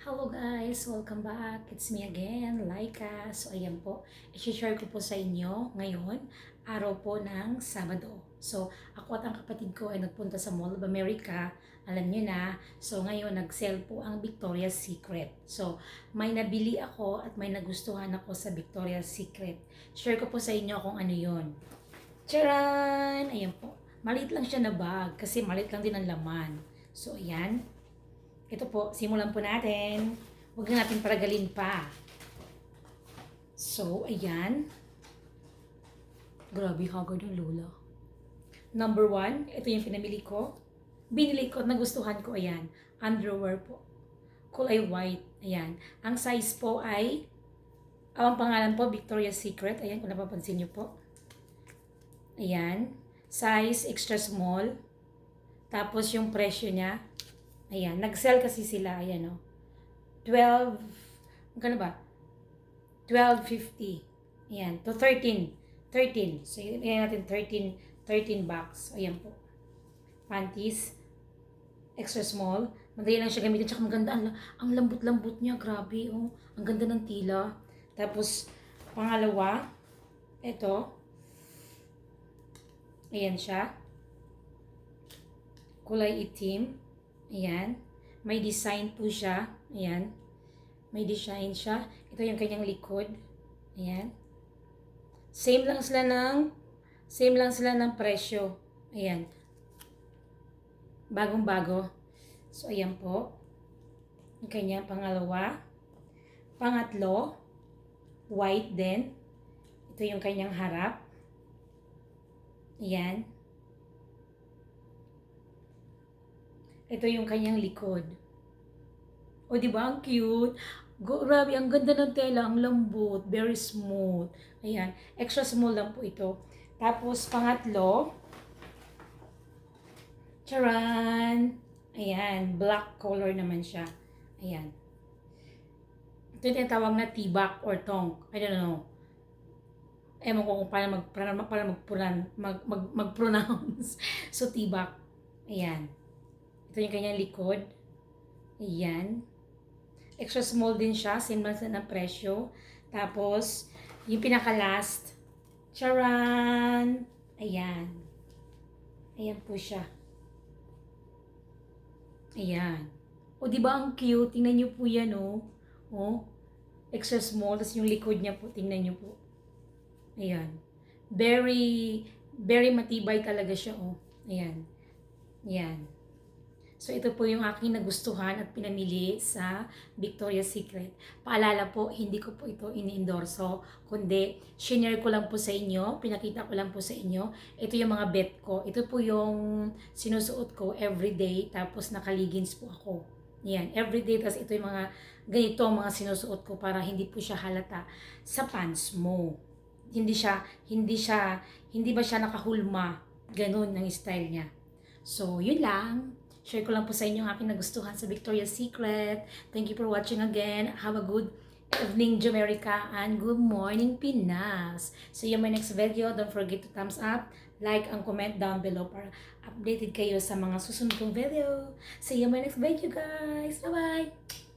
Hello guys! Welcome back! It's me again, Laika. So ayan po, i-share ko po sa inyo ngayon, araw po ng Sabado. So ako at ang kapatid ko ay nagpunta sa Mall of America. Alam nyo na, so ngayon nag-sale po ang Victoria's Secret. So may nabili ako at may nagustuhan ako sa Victoria's Secret. Share ko po sa inyo kung ano yon. Charan! Ayan po. Maliit lang siya na bag kasi maliit lang din ang laman. So ayan, ito po, simulan po natin. Huwag na natin paragalin pa. So, ayan. Grabe, haggard ng lola. Number one, ito yung pinamili ko. Binili ko at nagustuhan ko, ayan. Underwear po. Kulay white. Ayan. Ang size po ay, ang pangalan po, Victoria's Secret. Ayan, kung napapansin niyo po. Ayan. Size extra small. Tapos yung presyo niya, Ayan, nag-sell kasi sila, ayan o. 12, magkano ba? 12.50. Ayan, to 13. 13. So, ayan natin 13, 13 bucks. Ayan po. Panties. Extra small. Madali lang siya gamitin. Tsaka maganda. Ang, ang lambot-lambot niya. Grabe, oh. Ang ganda ng tila. Tapos, pangalawa, ito. Ayan siya. Kulay itim. Ayan. May design po siya. Ayan. May design siya. Ito yung kanyang likod. Ayan. Same lang sila ng same lang sila ng presyo. Ayan. Bagong-bago. So, ayan po. Yung kanyang pangalawa. Pangatlo, white din. Ito yung kanyang harap. Ayan. Ito yung kanyang likod. O, di ba? Ang cute. Grabe, ang ganda ng tela. Ang lambot. Very smooth. Ayan. Extra small lang po ito. Tapos, pangatlo. Charan! Ayan. Black color naman siya. Ayan. Ito yung tinatawag na tibak or tonk. I don't know. Ewan ko kung paano mag, paano, paano mag, mag, mag, mag-pronounce. so, tibak. Ayan. Ito yung kanyang likod. Ayan. Extra small din siya. Same lang ng presyo. Tapos, yung pinaka-last. Charan! Ayan. Ayan po siya. Ayan. O, di ba ang cute? Tingnan niyo po yan, oh. Oh. Extra small. Tapos yung likod niya po. Tingnan niyo po. Ayan. Very, very matibay talaga siya, oh. Ayan. Ayan. So ito po yung aking nagustuhan at pinamili sa Victoria's Secret. Paalala po, hindi ko po ito ini-endorso, kundi shinare ko lang po sa inyo, pinakita ko lang po sa inyo. Ito yung mga bet ko. Ito po yung sinusuot ko everyday, tapos nakaligins po ako. Yan, everyday, tapos ito yung mga ganito mga sinusuot ko para hindi po siya halata sa pants mo. Hindi siya, hindi siya, hindi ba siya nakahulma? Ganun ang style niya. So, yun lang. Share ko lang po sa inyo ang aking nagustuhan sa Victoria's Secret. Thank you for watching again. Have a good evening, Jamaica, and good morning, Pinas. See you my next video. Don't forget to thumbs up, like, and comment down below para updated kayo sa mga susunod kong video. See you in my next video, guys. Bye-bye!